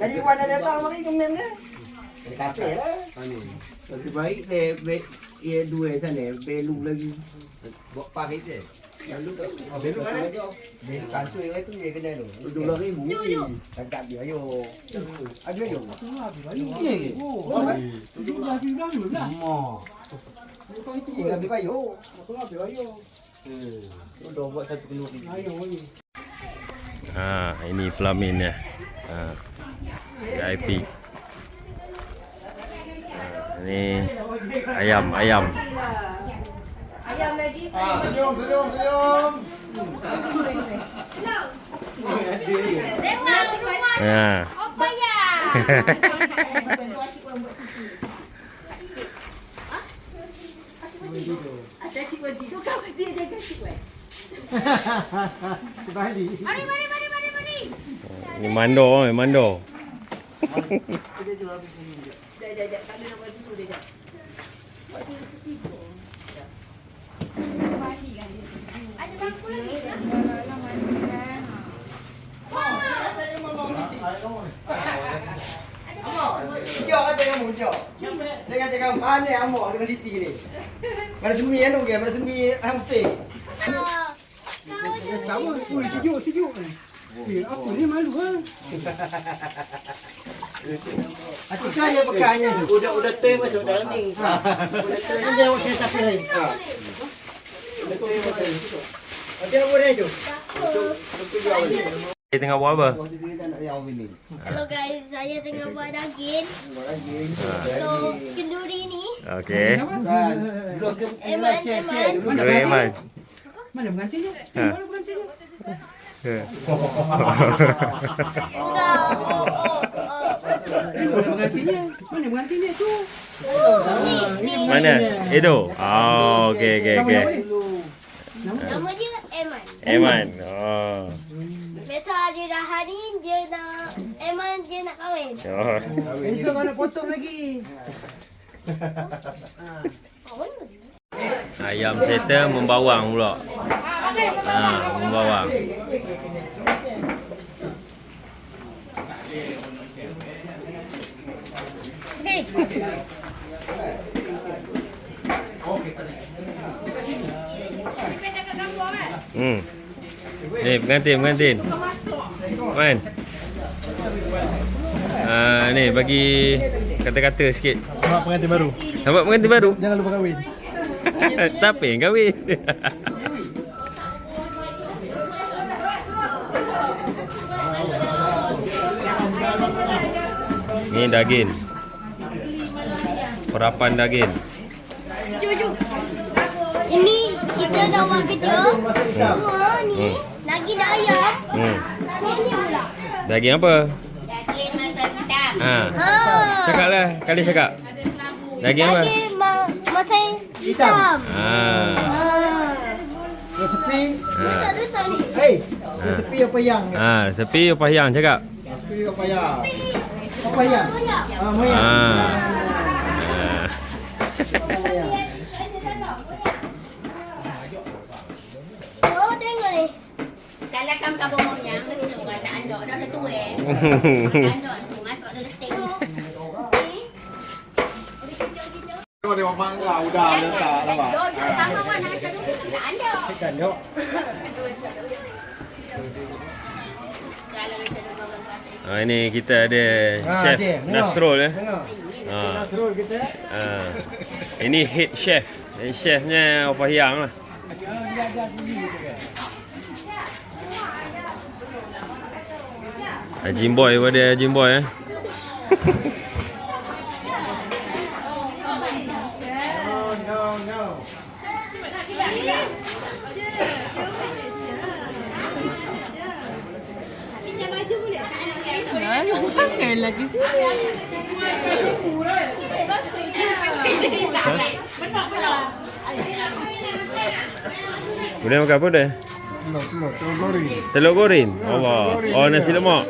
Dari Wan ada datang mari jom mem dia. Dari kafe lah. Lebih baik le be ia dua sana belum lagi. Buat pahit je. Lalu tak. Belum mana? Belum kantor yang itu dia kena tu. Dua ribu. Cakap dia ayo. Ada ayo. Ini. Ini lebih baik yo. Dah buat satu kenduri. Ha, ini pelamin ya. Ha. VIP. Ha, ini ayam, ayam. Ah, senyum, senyum, senyum. Ha. Kembali. Ini mando, eh, mando. Dia jual habis ini. Hijau kan jangan hijau. Jangan jangan mana amok dengan Siti ni. Mana semi anu ke? Mana semi hamster. Sama, ui, sejuk, sejuk. Eh, apa ni malu ha? Hati kaya pekannya tu. Udah udah teh masuk dalam ni. Ini dia waktu sapi lain. Ha. Ada apa dia tu? Dia tengah buat apa? Dia yang ini. Hello guys, saya tengah buat daging. Buat. So, kenduri ni Okey. Dulu ke Eman, dulu. Dua Iman. Mana pengantinnya? Ha. Mana pengantinnya? sudah Mana? Mana. Mana? Itu. Oh, okey okey okey. Nama dia Eman. Eman. Oh. Besok dia dah hari dia nak Eman dia nak kahwin. Oh. Itu kau nak potong lagi. Kahwin? Ayam settle membawang pula. Ha, membawang. Hmm. Ni pengantin pengantin. Man. Ah ni bagi kata-kata sikit. Nampak pengantin baru. Nampak pengantin baru? Jangan lupa kahwin. Siapa yang kahwin? Ni daging. Perapan daging. Cucu. Ini kita dah buat kerja. Semua ni lagi dah ayam. Hmm. Sini pula. Daging apa? Daging masak hitam. Ha. Ha. Cakaplah, kali cakap. Daging apa? Daging ma masak hitam. Ha. Ha. Resepi. Ada tadi. Hei. Resepi apa yang? Ha, sepi apa yang cakap? Resepi apa yang? Apa yang? Ah, moyang. Ha. Oh, tengok ni. Kalau kamu kabur mau yang mesti tu kan tak andok dah satu eh. Tak andok tu masuk ada letting. Kalau dia orang udah udah letak nampak. Dok dia sama mana tak orang kata. Ha, ini kita ada Ha, chef dia. Nasrul eh. Tengok. Ha. Nasrul kita. ha. Ini head chef. Head chefnya Opah Hyang lah. Haji Boy pada Haji Boy eh. Boleh makan apa dah? Telur, goreng. Telur goreng. Allah. Oh nasi lemak.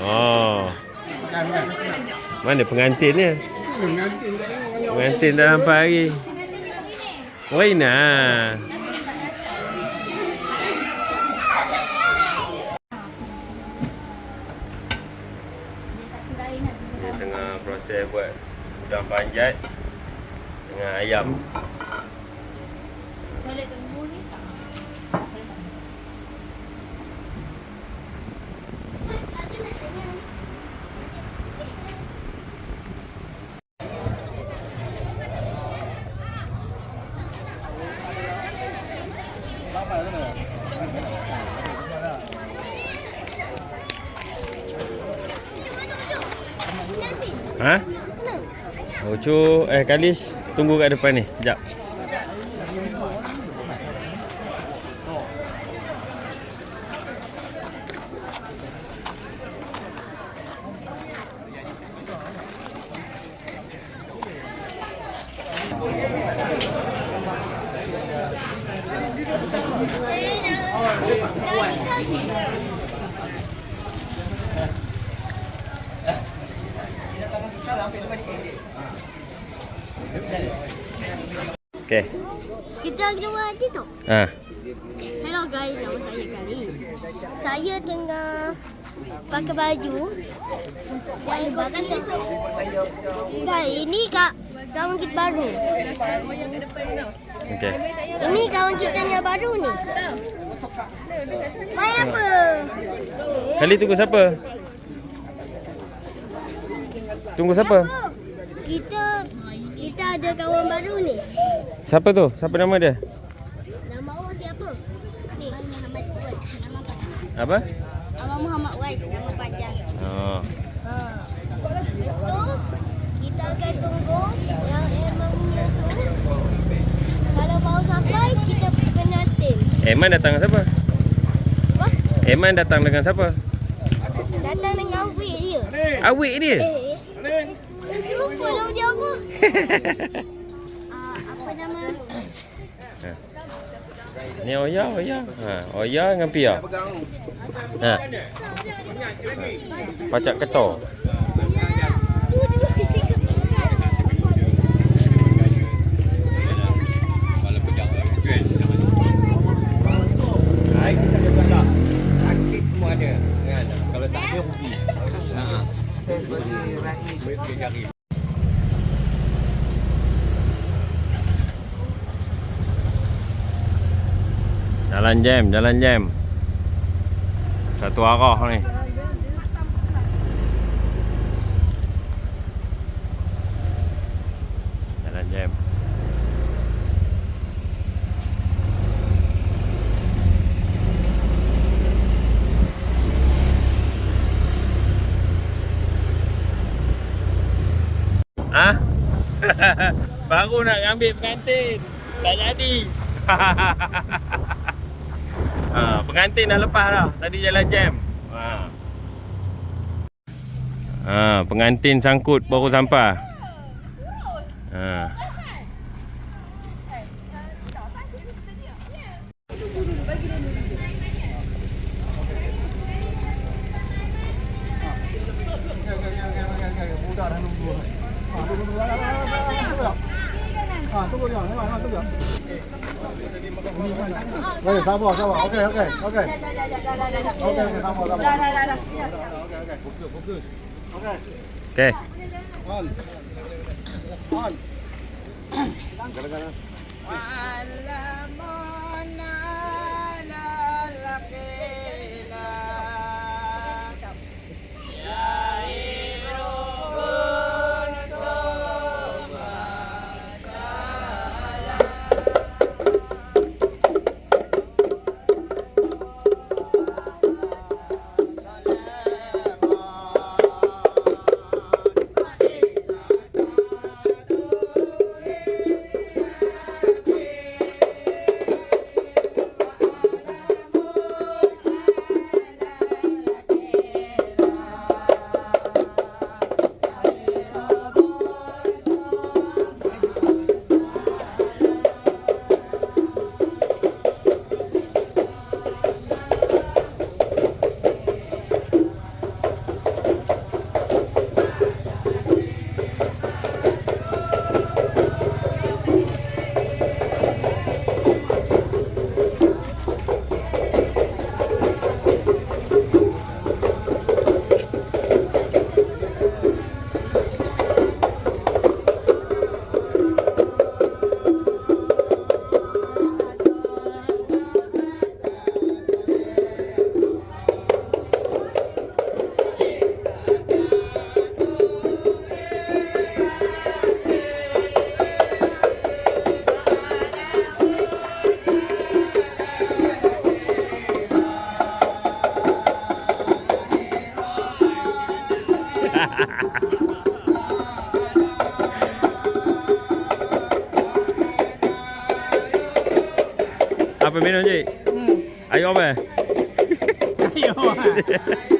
Oh. Mana pengantinnya? Pengantin dah sampai lagi. Waina. Udang panjat dengan ayam. Soleh tunggu ni tak? Ha? Oh, cu eh Kalis tunggu kat depan ni. Sekejap. Okey. Kita kena buat nanti tu. Ha. Hello guys, nama saya Kalis. Saya tengah pakai baju dan bagus esok. Guys, ini kak kawan kita baru. Okey. Ini kawan kita yang baru ni. Main apa? Kali tunggu siapa? Tunggu siapa? Kita kita ada kawan baru ni. Siapa tu? Siapa nama dia? Nama awak siapa? Ni, Muhammad Wais. Nama. Apa? Abang Muhammad Wais, nama panjang. Oh. Ha. Lepas tu, kita akan tunggu yang Emma punya tu. Kalau baru sampai, kita kena tim. Eman datang dengan siapa? Apa? Eman datang dengan siapa? Datang dengan wig dia. Awik dia. Eh. Lupa nama dia apa? Ah, apa nama? Ni Oya, Oya. Ha, Oya dengan Pia. Ha. Pacak ketor. Tu juga. Hai kita ada tak? Aktif semua ada. Kan? Kalau tak ada rugi. Ha. Jalan jam, jalan jam. Satu arah ni. Jalan jam. Ah? Baru nak ambil pengantin. Tak jadi. Ha, pengantin dah lepas dah. Tadi jalan jam. Ha. Ha, pengantin sangkut baru sampai. Ha. Mudah dah nunggu. Ha, tunggu tunggu. Ha, tunggu dia. Ha, ha, tunggu. Okey, sabar, sabar. Okey, okey, okey. Okey, okey, sabar, sabar. Dah, dah, dah, dah. Okey, okey. Fokus, fokus. Okey. Okey. On. On. Kadang-kadang. Apa 哎呦，喂，哎呦，喂。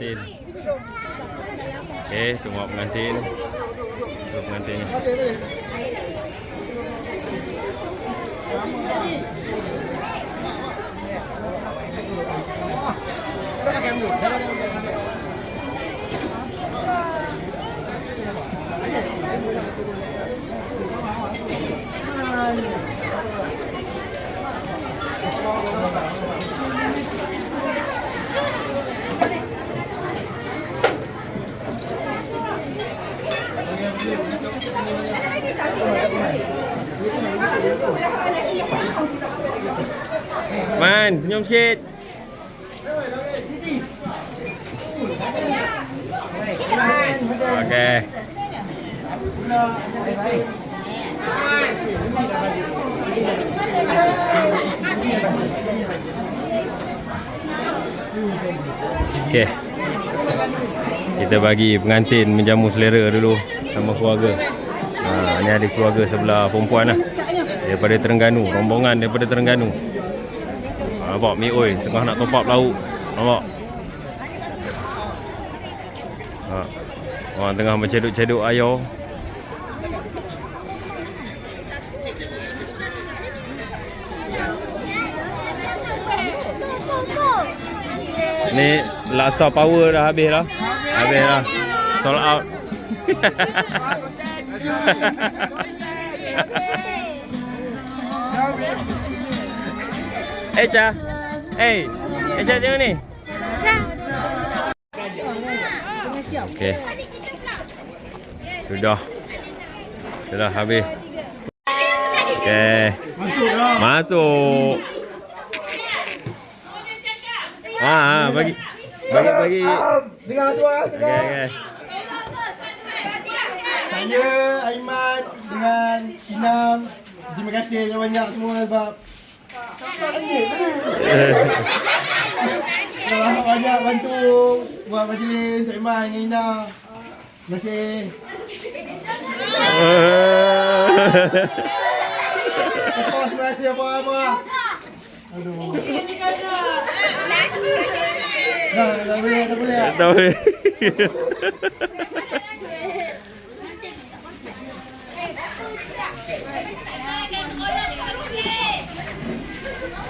bapak pengantin. Okey, tu bapak pengantin. Tu pengantinnya. Man, senyum sikit. Okey. Okey. Kita bagi pengantin menjamu selera dulu sama keluarga. Ha, ni ada keluarga sebelah perempuan lah. Daripada Terengganu, rombongan daripada Terengganu. Nampak mi oi tengah nak top up lauk. Nampak? Ha. Orang tengah menceduk-ceduk ayam. Ni laksa power dah habis dah. Habis dah. Sold out. Echa. Eh. Echa tengok ni. Okey. Sudah. Sudah habis. Okey. Masuk. Ah, ah, bagi bagi bagi. Dengar suara, Okey, dengar. okey. Saya Aiman dengan Inam. Terima kasih banyak-banyak semua sebab telah banyak bantu buat majlis Untuk Aiman dengan Inam. Terima kasih. Terima kasih apa-apa. Aduh. Tak boleh, tak boleh. Tak boleh.